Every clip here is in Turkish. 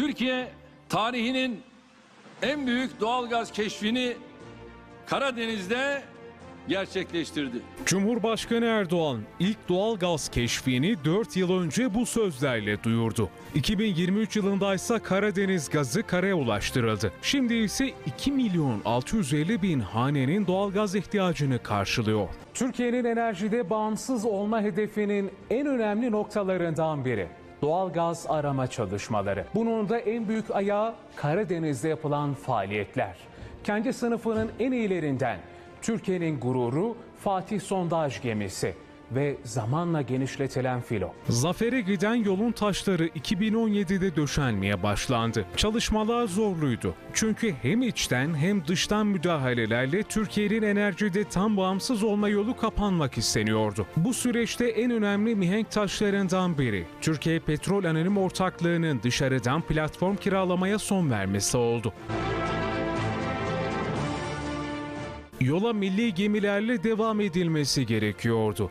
Türkiye tarihinin en büyük doğalgaz keşfini Karadeniz'de gerçekleştirdi. Cumhurbaşkanı Erdoğan ilk doğal gaz keşfini 4 yıl önce bu sözlerle duyurdu. 2023 yılında ise Karadeniz gazı karaya ulaştırıldı. Şimdi ise 2 milyon 650 bin hanenin doğal gaz ihtiyacını karşılıyor. Türkiye'nin enerjide bağımsız olma hedefinin en önemli noktalarından biri. Doğal gaz arama çalışmaları. Bunun da en büyük ayağı Karadeniz'de yapılan faaliyetler. Kendi sınıfının en iyilerinden Türkiye'nin gururu Fatih Sondaj gemisi ve zamanla genişletilen filo. Zafere giden yolun taşları 2017'de döşenmeye başlandı. Çalışmalar zorluydu. Çünkü hem içten hem dıştan müdahalelerle Türkiye'nin enerjide tam bağımsız olma yolu kapanmak isteniyordu. Bu süreçte en önemli mihenk taşlarından biri Türkiye Petrol Anonim Ortaklığı'nın dışarıdan platform kiralamaya son vermesi oldu. Yola milli gemilerle devam edilmesi gerekiyordu.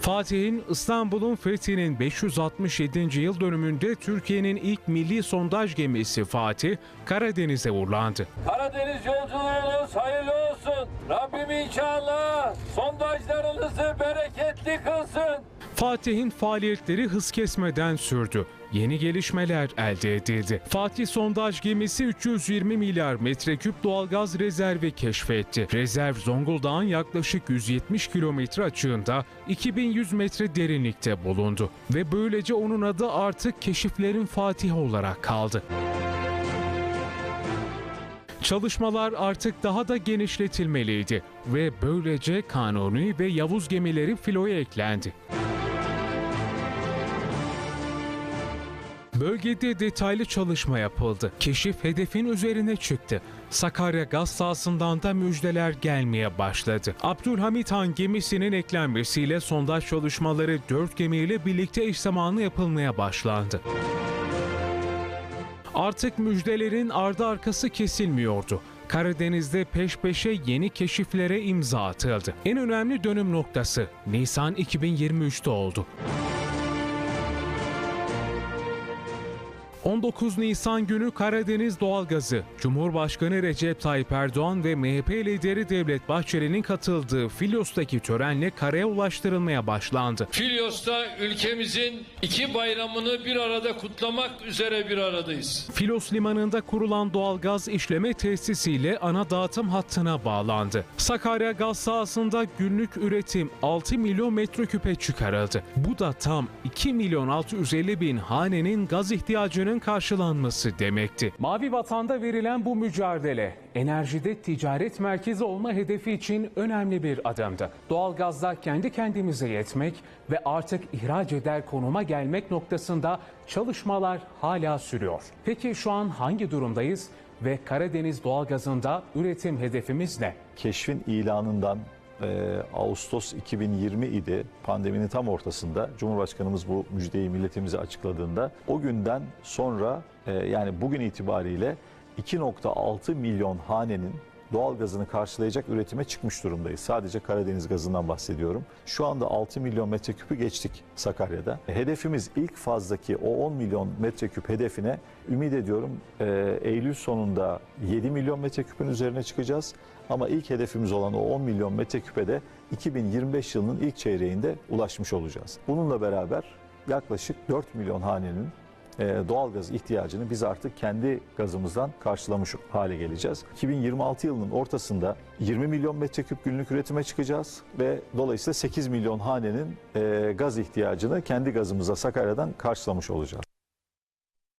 Fatih'in İstanbul'un fethinin 567. yıl dönümünde Türkiye'nin ilk milli sondaj gemisi Fatih Karadeniz'e uğurlandı. Karadeniz yolculuğunuz hayırlı olsun. Rabbim inşallah sondajlarınızı bereketli kılsın. Fatih'in faaliyetleri hız kesmeden sürdü. Yeni gelişmeler elde edildi. Fatih sondaj gemisi 320 milyar metreküp doğalgaz rezervi keşfetti. Rezerv Zonguldak'ın yaklaşık 170 kilometre açığında 2100 metre derinlikte bulundu. Ve böylece onun adı artık keşiflerin Fatih olarak kaldı. Çalışmalar artık daha da genişletilmeliydi ve böylece Kanuni ve Yavuz gemileri filoya eklendi. Bölgede detaylı çalışma yapıldı. Keşif hedefin üzerine çıktı. Sakarya gaz sahasından da müjdeler gelmeye başladı. Abdülhamit Han gemisinin eklenmesiyle sondaj çalışmaları dört gemiyle birlikte eş zamanlı yapılmaya başlandı. Artık müjdelerin ardı arkası kesilmiyordu. Karadeniz'de peş peşe yeni keşiflere imza atıldı. En önemli dönüm noktası Nisan 2023'te oldu. 19 Nisan günü Karadeniz doğalgazı, Cumhurbaşkanı Recep Tayyip Erdoğan ve MHP lideri Devlet Bahçeli'nin katıldığı Filyos'taki törenle karaya ulaştırılmaya başlandı. Filyos'ta ülkemizin iki bayramını bir arada kutlamak üzere bir aradayız. Filos limanında kurulan doğalgaz işleme tesisiyle ana dağıtım hattına bağlandı. Sakarya gaz sahasında günlük üretim 6 milyon metreküpe çıkarıldı. Bu da tam 2 milyon 650 bin hanenin gaz ihtiyacının karşılanması demekti. Mavi Vatan'da verilen bu mücadele enerjide ticaret merkezi olma hedefi için önemli bir adımdı. Doğalgazda kendi kendimize yetmek ve artık ihraç eder konuma gelmek noktasında çalışmalar hala sürüyor. Peki şu an hangi durumdayız ve Karadeniz doğalgazında üretim hedefimiz ne? keşfin ilanından e, Ağustos 2020 idi. Pandeminin tam ortasında Cumhurbaşkanımız bu müjdeyi milletimize açıkladığında o günden sonra e, yani bugün itibariyle 2.6 milyon hanenin doğalgazını karşılayacak üretime çıkmış durumdayız. Sadece Karadeniz gazından bahsediyorum. Şu anda 6 milyon metreküpü geçtik Sakarya'da. Hedefimiz ilk fazdaki o 10 milyon metreküp hedefine ümit ediyorum e, Eylül sonunda 7 milyon metreküpün üzerine çıkacağız. Ama ilk hedefimiz olan o 10 milyon metreküpe de 2025 yılının ilk çeyreğinde ulaşmış olacağız. Bununla beraber yaklaşık 4 milyon hanenin e, doğalgaz ihtiyacını biz artık kendi gazımızdan karşılamış hale geleceğiz. 2026 yılının ortasında 20 milyon metreküp günlük üretime çıkacağız ve dolayısıyla 8 milyon hanenin e, gaz ihtiyacını kendi gazımıza Sakarya'dan karşılamış olacağız.